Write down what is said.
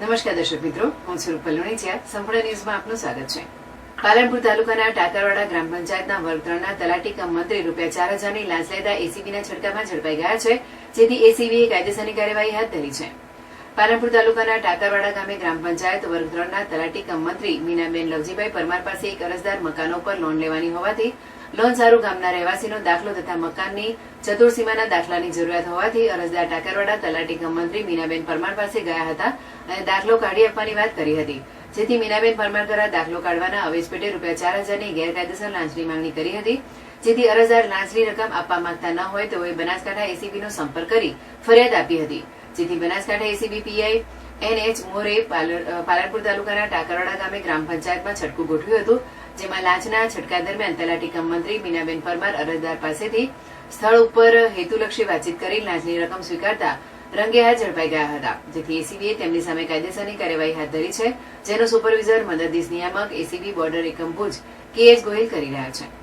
નમસ્કાર દર્શક મિત્રો, હું સ્વરૂપ રૂપલ સંપૂર્ણ ન્યૂઝમાં આપનું સ્વાગત છે. પાલનપુર તાલુકાના ટાકરવાડા ગ્રામ પંચાયતના વર્ગ ત્રણના તલાટી કમ મંત્રી રૂપિયા ચાર હજારની લાંચ લેતા એસીબીના છડકામાં ઝડપાઈ ગયા છે, જેથી એસીબીએ કાયદેસરની કાર્યવાહી હાથ ધરી છે. પાલનપુર તાલુકાના ટાકરવાડા ગામે ગ્રામ પંચાયત વર્ગ ત્રણના તલાટી કમ મંત્રી મીનાબેન લવજીભાઈ પરમાર પાસે એક અરજદાર મકાનો પર લોન લેવાની હોવાથી લોન સારું ગામના રહેવાસીનો દાખલો તથા મકાનની ચતુર્સીમાના દાખલાની જરૂરિયાત હોવાથી અરજદાર ટાકરવાડા તલાટી કમ મંત્રી મીનાબેન પરમાર પાસે ગયા હતા અને દાખલો કાઢી આપવાની વાત કરી હતી. જેથી મીનાબેન પરમાર દ્વારા દાખલો કાઢવાના અવેજ પેટે રૂપિયા ચાર હજારની ગેરકાયદેસર લાંચની માંગણી કરી હતી. જેથી અરજદાર લાંચની રકમ આપવા માંગતા ન હોય તેઓએ બનાસકાંઠા એસીબીનો સંપર્ક કરી ફરિયાદ આપી હતી. જેથી Banaskantha ACB PI NH More Palanpur તાલુકાના ટાકરવાડા ગામે ગ્રામ પંચાયતમાં છટકું ગોઠવ્યું હતું, જેમાં લાંચના છટકા દરમિયાન તલાટી કમ મંત્રી મીનાબેન પરમાર અરજદાર પાસેથી સ્થળ ઉપર હેતુલક્ષી વાતચીત કરી લાંચની રકમ સ્વીકારતા રંગે હાથ ઝડપાઈ ગયા હતા. જેથી એસીબીએ તેમની સામે કાયદેસરની કાર્યવાહી હાથ ધરી છે, જેનો સુપરવિઝર મદદનીશ નિયામક એસીબી બોર્ડર એકમ ભુજ કે એચ ગોહિલ કરી રહ્યા છે.